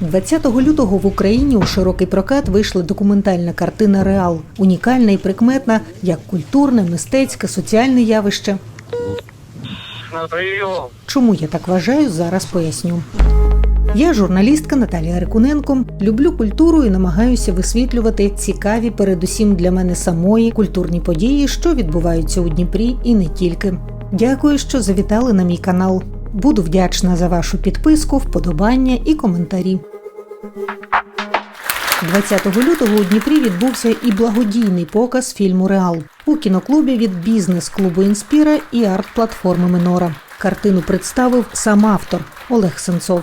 20 лютого в Україні у широкий прокат вийшла документальна картина Реал, унікальна і прикметна як культурне, мистецьке, соціальне явище. Чому я так вважаю, зараз поясню. Я журналістка Наталія Рикуненко, люблю культуру і намагаюся висвітлювати цікаві, передусім для мене самої культурні події, що відбуваються у Дніпрі і не тільки. Дякую, що завітали на мій канал. Буду вдячна за вашу підписку, вподобання і коментарі. 20 лютого у Дніпрі відбувся і благодійний показ фільму Реал у кіноклубі від бізнес-клубу Інспіра і арт-платформи Минора. Картину представив сам автор Олег Сенцов.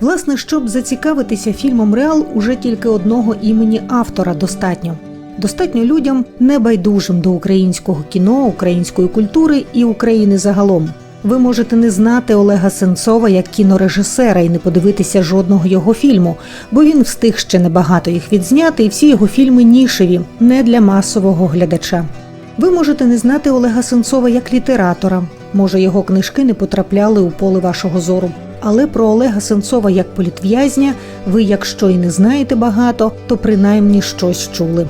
Власне, щоб зацікавитися фільмом Реал, уже тільки одного імені автора достатньо. Достатньо людям небайдужим до українського кіно, української культури і України загалом. Ви можете не знати Олега Сенцова як кінорежисера і не подивитися жодного його фільму, бо він встиг ще небагато їх відзняти, і всі його фільми нішеві, не для масового глядача. Ви можете не знати Олега Сенцова як літератора. Може, його книжки не потрапляли у поле вашого зору. Але про Олега Сенцова як політв'язня ви, якщо і не знаєте багато, то принаймні щось чули.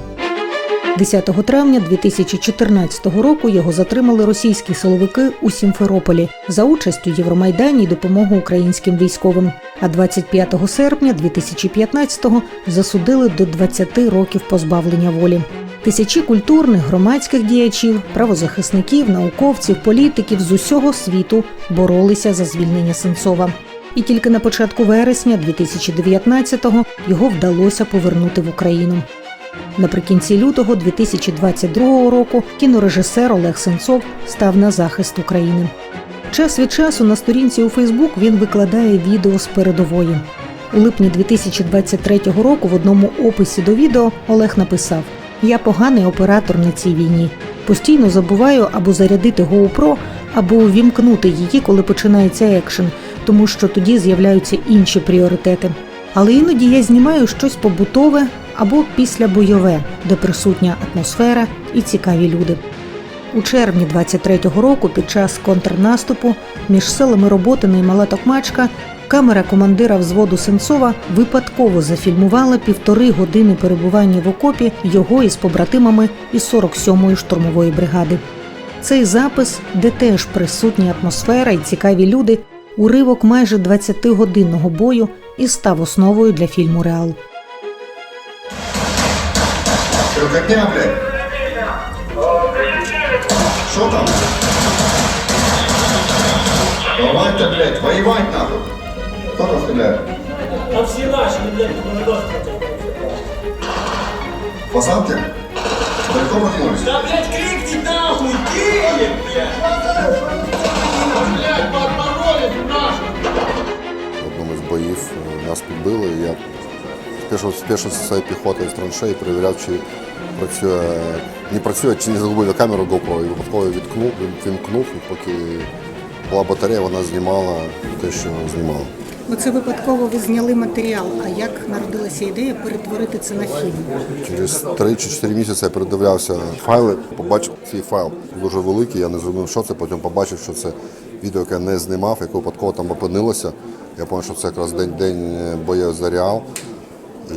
10 травня 2014 року його затримали російські силовики у Сімферополі за участь у Євромайдані і допомогу українським військовим. А 25 серпня 2015-го засудили до 20 років позбавлення волі. Тисячі культурних громадських діячів, правозахисників, науковців, політиків з усього світу боролися за звільнення Сенцова. І тільки на початку вересня 2019-го його вдалося повернути в Україну. Наприкінці лютого 2022 року кінорежисер Олег Сенцов став на захист України. Час від часу на сторінці у Фейсбук він викладає відео з передової. У липні 2023 року в одному описі до відео Олег написав: Я поганий оператор на цій війні. Постійно забуваю або зарядити GoPro, або увімкнути її, коли починається екшен, тому що тоді з'являються інші пріоритети. Але іноді я знімаю щось побутове або післябойове, де присутня атмосфера і цікаві люди. У червні 23-го року, під час контрнаступу, між селами Роботина і Мала Токмачка, камера командира взводу Сенцова випадково зафільмувала півтори години перебування в окопі його із побратимами із 47-ї штурмової бригади. Цей запис, де теж присутня атмосфера і цікаві люди, уривок майже 20-годинного бою і став основою для фільму Реал. Трюкотня, блядь. Что там? Давай-то, блядь, воевать нахуй. Кто там стреляет? Там всі наші, блядь, досить. Далеко мотнулись? Да, блядь, крикни нахуй, Киев, блядь! Блядь, подпоролит нашу! В одному з боїв е, нас підбили. Я спішив, спішив зі своєю піхотою з траншеї, перевіряв, чи працює, не працює, чи не загубив я камеру GoPro. І випадково відкнув, вимкнув, і поки була батарея, вона знімала те, що знімала. Оце випадково ви зняли матеріал. А як народилася ідея перетворити це на фільм? Через 3 чи 4 місяці я передивлявся файли, побачив цей файл дуже великий, я не зрозумів, що це, потім побачив, що це відео, яке я не знімав, яке випадково там опинилося. Я зрозумів, що це якраз день, день боїв за Реал.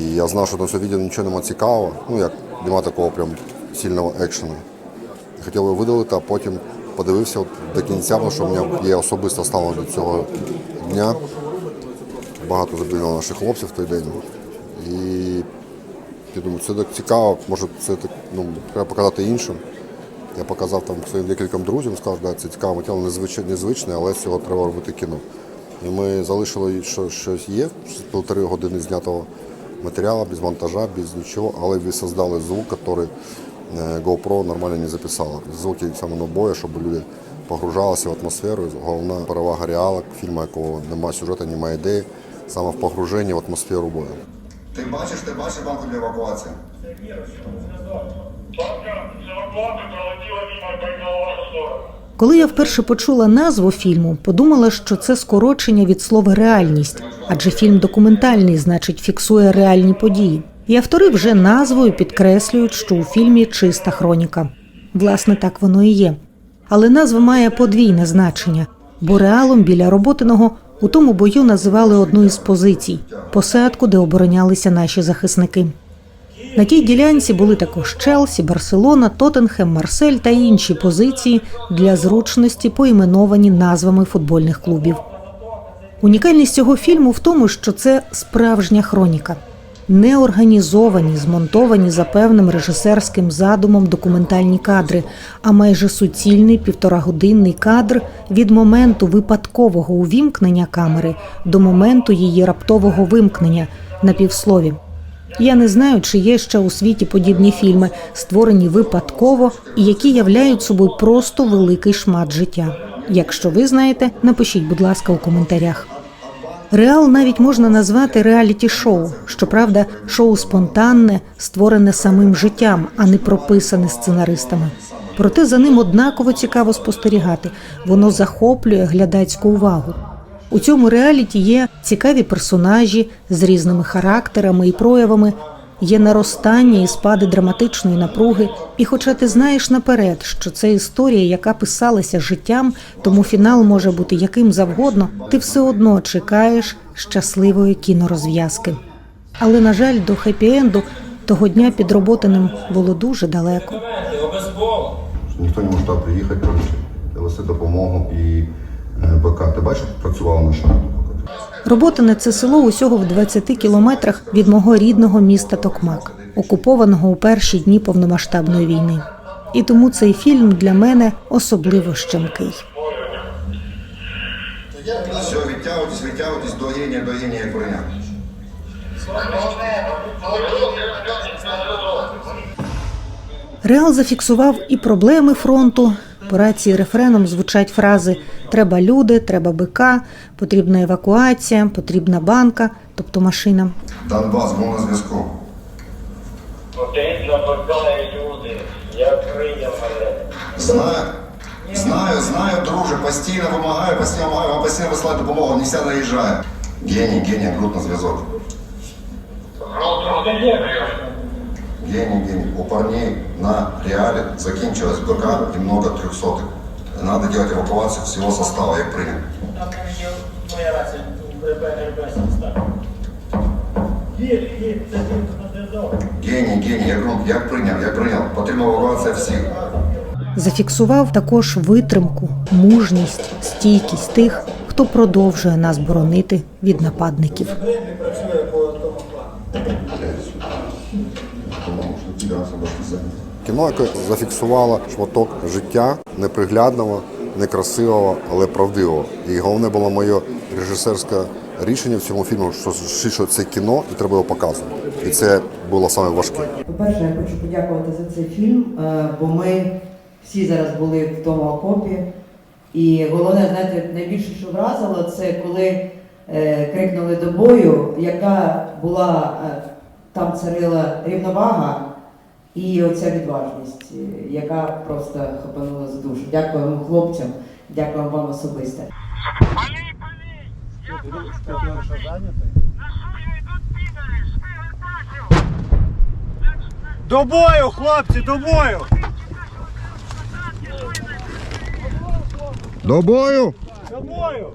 І я знав, що на цьому відео нічого немає цікавого, ну як немає такого прям сильного екшену. Хотів його видалити, а потім подивився от до кінця, тому що у мене є особисто ставлення до цього дня. Багато забігало наших хлопців в той день. І я думаю, це так цікаво, може це так, ну, треба показати іншим. Я показав там своїм декільком друзям, сказав, що да, це цікаве незвичне, незвичне, але з цього треба робити кіно. І ми залишили, що щось є, півтори години знятого матеріалу, без монтажа, без нічого, але ви создали звук, який е, GoPro нормально не записала. Звуки самого бою, щоб люди погружалися в атмосферу. Головна перевага реала, фільму, якого немає сюжету, немає ідеї, саме в погруженні в атмосферу бою. Ти бачиш, ти бачиш банку для евакуації? Папка, з евакуатор пролетіла мимо вашу сторону. Коли я вперше почула назву фільму, подумала, що це скорочення від слова реальність, адже фільм документальний, значить, фіксує реальні події. І автори вже назвою підкреслюють, що у фільмі чиста хроніка. Власне, так воно і є. Але назва має подвійне значення. бо реалом біля роботиного у тому бою називали одну із позицій посадку, де оборонялися наші захисники. На тій ділянці були також Челсі, Барселона, Тоттенхем, Марсель та інші позиції для зручності, поіменовані назвами футбольних клубів. Унікальність цього фільму в тому, що це справжня хроніка. Не організовані, змонтовані за певним режисерським задумом документальні кадри, а майже суцільний півторагодинний кадр від моменту випадкового увімкнення камери до моменту її раптового вимкнення на півслові. Я не знаю, чи є ще у світі подібні фільми, створені випадково і які являють собою просто великий шмат життя. Якщо ви знаєте, напишіть, будь ласка, у коментарях. Реал навіть можна назвати реаліті-шоу. Щоправда, шоу спонтанне, створене самим життям, а не прописане сценаристами. Проте за ним однаково цікаво спостерігати. Воно захоплює глядацьку увагу. У цьому реаліті є цікаві персонажі з різними характерами і проявами, є наростання і спади драматичної напруги. І хоча ти знаєш наперед, що це історія, яка писалася життям, тому фінал може бути яким завгодно, ти все одно чекаєш щасливої кінорозв'язки. Але, на жаль, до хеппі-енду того дня під роботиним було дуже далеко. Ніхто не може приїхати, коротше, вести допомогу і БК. Ти бачив, працювала машина? Роботине це село усього в 20 кілометрах від мого рідного міста Токмак, окупованого у перші дні повномасштабної війни. І тому цей фільм для мене особливо щемкий. Все, відтягуйтесь, відтягуйтесь до генія, як броня. Реал зафіксував і проблеми фронту. По рації рефреном звучать фрази Треба люди, треба бика, потрібна евакуація, потрібна банка, тобто машина. Донбас, був на зв'язку. Потрібно бажає люди. Я прийняв мене. Знаю, знаю, знаю, друже, постійно вимагаю, постійно вимагаю, вам постійно висилаю допомогу, не вся наїжджає. Геній, геній, груд на зв'язок. Геній, геній. У парней на реале закінчилась БК і много трехсотых. Надо делать эвакуацию всего состава, на зв'язок. Геній, геній, як груд, як прийняв, як прийняв. Потрібна евакуація всіх. Зафіксував також витримку, мужність, стійкість тих, хто продовжує нас боронити від нападників. По. Кіно, яке зафіксувало шматок життя неприглядного, некрасивого, але правдивого. І головне було моє режисерське рішення в цьому фільму, що, що це кіно і треба його показувати. І це було саме важке. По-перше, я хочу подякувати за цей фільм, е, бо ми всі зараз були в тому окопі. І головне, знаєте, найбільше, що вразило, це коли е, крикнули до бою, яка була е, там царила рівновага і оця відважність, е, яка просто хапанула за душу. Дякуємо хлопцям, дякуємо вам особисто. Я! На що! До бою, хлопці, до бою! До бою! До бою!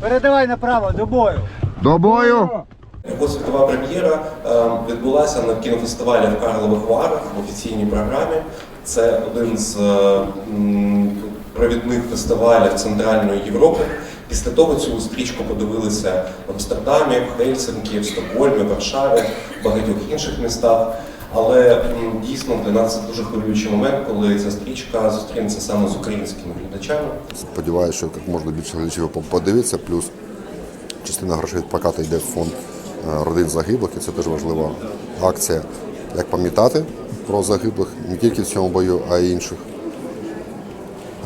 Передавай направо, до бою! До бою! Його світова прем'єра е, відбулася на кінофестивалі в Карлових Варах в офіційній програмі. Це один з е, провідних фестивалів Центральної Європи. Після того цю стрічку подивилися в Амстердамі, в Хельсинкі, в Стокгольмі, Варшаві, в багатьох інших містах. Але дійсно для нас це дуже хвилюючий момент, коли ця стрічка зустрінеться саме з українськими глядачами. Сподіваюся, що як можна більше глядачів подивитися, плюс частина грошей від прокату йде в фонд родин загиблих, і це дуже важлива акція. Як пам'ятати про загиблих не тільки в цьому бою, а й інших.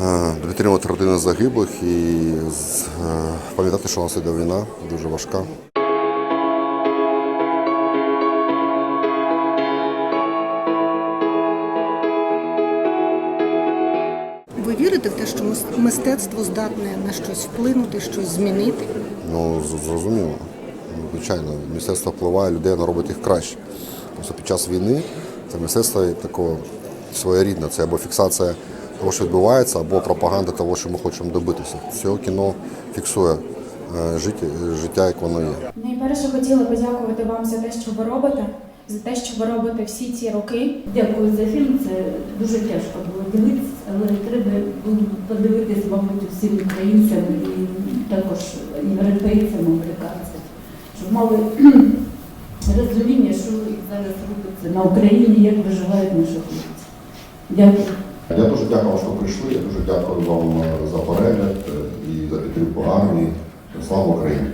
Е, Підтримувати родини загиблих і е, пам'ятати, що у нас іде війна дуже важка. Ви вірите в те, що мистецтво здатне на щось вплинути, щось змінити? Ну, зрозуміло. Звичайно, мистецтво впливає, людина робить їх краще. Просто під час війни це мистецтво такого своєрідне. Це або фіксація того, що відбувається, або пропаганда того, що ми хочемо добитися. Цього кіно фіксує е, життя, життя, як воно є. Найперше хотіла подякувати вам за те, що ви робите, за те, що ви робите всі ці роки. Дякую за фільм. Це дуже тяжко було дивитися, але треба було подивитись, мабуть, всім українцям і також європейцям, американцям, щоб мали розуміння, що зараз робиться на Україні, як виживають наші хлопці. Дякую. Я дуже дякую, що прийшли. Я дуже дякую вам е, за перегляд е, і за підтримку армії. Слава Україні!